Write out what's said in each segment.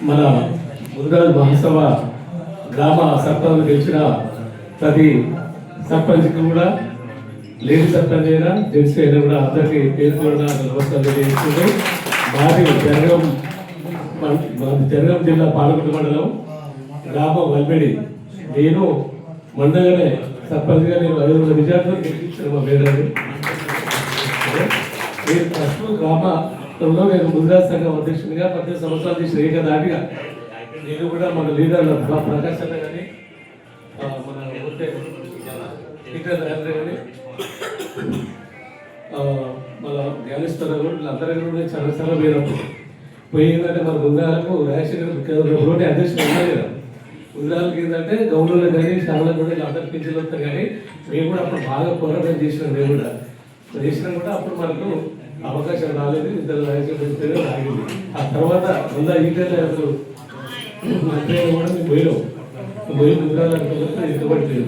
మన ముదిరాజు మహాసభ గ్రామ సర్పంచ్ గెలిచిన ప్రతి సర్పంచ్కి కూడా లేడీ సర్పంచ్ అయినా జెంట్స్ అయినా కూడా అందరికీ పేరు కూడా నమస్కారం తెలియజేస్తుంది మాది జనగం మాది జనగం జిల్లా పాలకొండ మండలం గ్రామం వల్బెడి నేను మండలనే సర్పంచ్గా నేను ఐదు వందల విద్యార్థులు గెలిపించాను మా మేడం నేను ఫస్ట్ గ్రామంలో నేను ముదిరాజ్ సంఘం అధ్యక్షునిగా పద్దెనిమిది సంవత్సరాల నుంచి చేసిన ఏకదాటిగా నేను కూడా మన లీడర్లు మా ప్రకాశ్ అన్న కానీ మన ఉంటే టీచర్ రాజేంద్ర కానీ మన జ్ఞానేశ్వర కూడా వీళ్ళందరూ కూడా నేను చాలా చాలా పోయినప్పుడు పోయిందంటే మన ముందాలకు రాజశేఖర్ రోడ్డు అధ్యక్షుడు ఉన్నారు కదా. ఉదాహరణకి ఏంటంటే గౌరవులు కానీ శ్రమలకు కూడా వీళ్ళందరూ పింఛన్లు వస్తారు కానీ మేము కూడా అప్పుడు బాగా పోరాటం చేసినాం మేము కూడా. చేసినా కూడా అప్పుడు మనకు అవకాశం రాలేదు ఇద్దరు రాజకీయ ఆగింది ఆ తర్వాత వంద ఈటల అసలు మంత్రి కూడా మేము పోయినాం. పోయి ఉదాహరణకు ఎదుగుబడి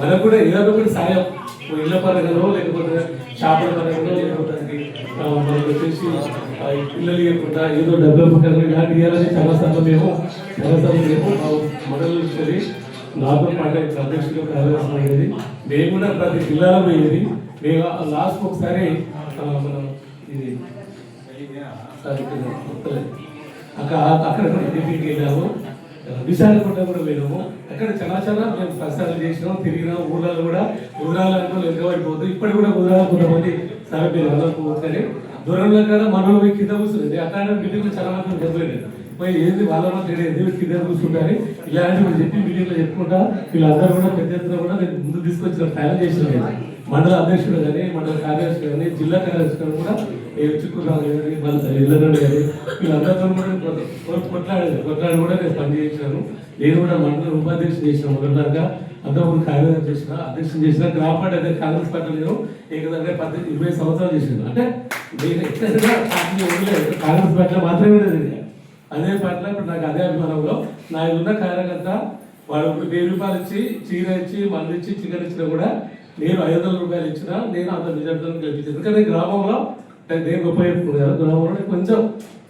మనకు కూడా ఏదో ఒకటి సాయం. ఇళ్ళ పరంగానో లేకపోతే షాపుల పరంగానో లేకపోతే మనకు వచ్చేసి పిల్లలు ఇవ్వకుండా ఏదో డబ్బుల పరంగా ఇలాంటి ఇవ్వాలని చాలా సార్లు మేము చాలా సార్లు మేము మా మండలి నార్మల్ పార్టీ అధ్యక్షులు కార్యదర్శి అనేది మేము కూడా ప్రతి జిల్లాలో పోయేది. మేము లాస్ట్ ఒకసారి ఆ, మనం ఇది అక్కడ అక్కడ కూడా వెళ్ళాము. విశాఖపట్నం కూడా వెళ్ళాము. అక్కడ చాలా చాలా మేము ప్రసారాలు చేసినాం తిరిగినాం ఊళ్ళలో కూడా ఊరాలను వెనుకబడిపోతుంది ఇప్పటికి కూడా ఊరాలు కొంతమంది సరే మీరు వెళ్ళకపోతే దూరంలో కూడా మనం కింద కూర్చుంది అక్కడ బిల్డింగ్ చాలా మంది దెబ్బలేదు పోయి ఏంది వాళ్ళ మధ్య ఏంది కింద ఇలాంటివి చెప్పి మీటింగ్ చెప్పుకుంటా. వీళ్ళందరూ కూడా పెద్ద ఎత్తున కూడా నేను ముందు తీసుకొచ్చిన ప్లాన్ చేసిన మండల అధ్యక్షుడు కానీ మండల కార్యదర్శి కానీ జిల్లా కార్యదర్శి కూడా ఏ చిక్కురావు కానీ మన ఇళ్ళనండి కానీ వీళ్ళందరితో కూడా కొ- కొట్లాడేది కొట్లాడి కూడా నేను పని నేను కూడా మండల ఉపాధ్యక్షుడు చేసిన మొదటిదాకా. అంతకుముందు కార్యదర్శి చేసిన అధ్యక్షుడు చేసిన గ్రామ పార్టీ అదే కాంగ్రెస్ పార్టీ నేను ఏకదంటే పద్దెనిమిది ఇరవై సంవత్సరాలు చేసిన అంటే నేను ఎక్కడ పార్టీ కాంగ్రెస్ పార్టీలో మాత్రమే లేదు అదే పట్ల ఇప్పుడు నాకు అదే అభిమానంలో నా ఉన్న కార్యకర్త వాడు ఇప్పుడు వెయ్యి రూపాయలు ఇచ్చి చీర ఇచ్చి మందు ఇచ్చి చికెన్ ఇచ్చినా కూడా నేను ఐదు వందల రూపాయలు ఇచ్చినా నేను అంత నిజార్థం గెలిపించాను ఎందుకంటే గ్రామంలో నేను గొప్ప చెప్పుకున్నాను గ్రామంలో కొంచెం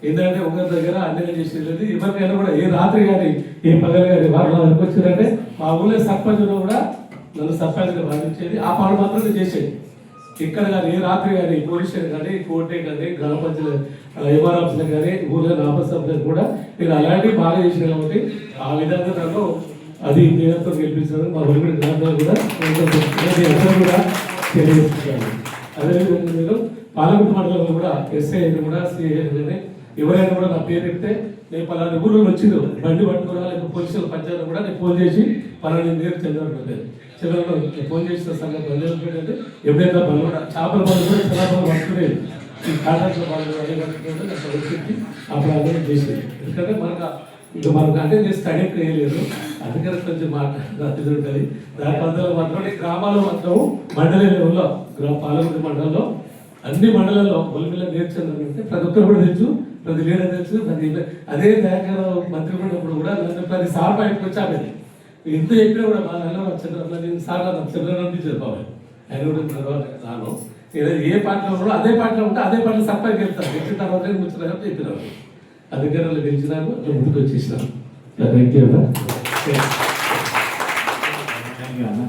ఏంటంటే ఒకరి దగ్గర అన్యాయం చేసేది ఎవరికైనా కూడా ఏ రాత్రి కానీ ఏ పగలు కానీ వాళ్ళు నా దగ్గరకు వచ్చారంటే మా ఊళ్ళో సర్పంచ్ కూడా నన్ను సర్పంచ్గా భావించేది. ఆ పాడు మాత్రం చేసేది. ఇక్కడ కానీ ఏ రాత్రి కానీ పోలీస్ స్టేషన్ కానీ కోర్టే కానీ గ్రామ పంచాయతీ ఎంఆర్ ఆఫీసులు కానీ ఊళ్ళో నాపసభ్యులు కూడా నేను అలాంటివి బాగా చేసిన కాబట్టి ఆ విధంగా నన్ను అది నేనంతో గెలిపించాను మా ఊరి గ్రామంలో కూడా అందరూ కూడా తెలియజేస్తున్నాను అదేవిధంగా నేను పాలకుట మండలంలో కూడా ఎస్ఐ అయినా కూడా సిఐ కానీ ఎవరైనా కూడా నా పేరు చెప్తే నేను పలానా ఊళ్ళో వచ్చిందో బండి పట్టుకున్నా లేకపోతే పోలీసులు పంచాయతీ కూడా నేను ఫోన్ చేసి పలానా నేరు చంద్రబాబు చంద్రబాబు ఫోన్ చేసిన సంగతి బండి ఎప్పుడైనా బండి కూడా చేపల బండి కూడా చంద్రబాబు పట్టుకునేది. ఈ కాంట్రాక్ట్ల బండి అదే పట్టుకుంటే వచ్చి అప్పుడు అందరూ చేసేది. ఎందుకంటే మనకు ఇంకా మనకు అంటే నేను స్టడీ చేయలేదు అందుకని కొంచెం మాట్లాడుతూ ఉంటుంది. దాని పందులో మాత్రం గ్రామాలు గ్రామాల్లో మాత్రం మండల లెవెల్లో గ్రామ పాలకుడి మండలంలో అన్ని మండలాల్లో ఒలిమిల నేర్చుకుంటే ప్రతి ఒక్కరు కూడా తెలుసు. ప్రతి లీడర్ తెలుసు. ప్రతి అదే దయాకర్ మంత్రి ఉన్నప్పుడు కూడా ప్రతి సార్ బయటకు వచ్చాను ఎంత చెప్పినా కూడా మా నాన్న చంద్ర నేను సార్ నాకు చంద్రబాబు అనిపించారు బాబాయ్. ఆయన కూడా చంద్రబాబు రాను. నేను ఏ పార్టీలో ఉన్నాడో అదే పార్టీలో ఉంటే అదే పార్టీలో సర్పంచ్ వెళ్తాను గెలిచిన తర్వాత ముచ్చిన చెప్పినారు అందుకని వాళ్ళు గెలిచినారు అట్లా ముందుకు వచ్చేసినాను థ్యాంక్ యూ థ్యాంక్ యూ అన్న.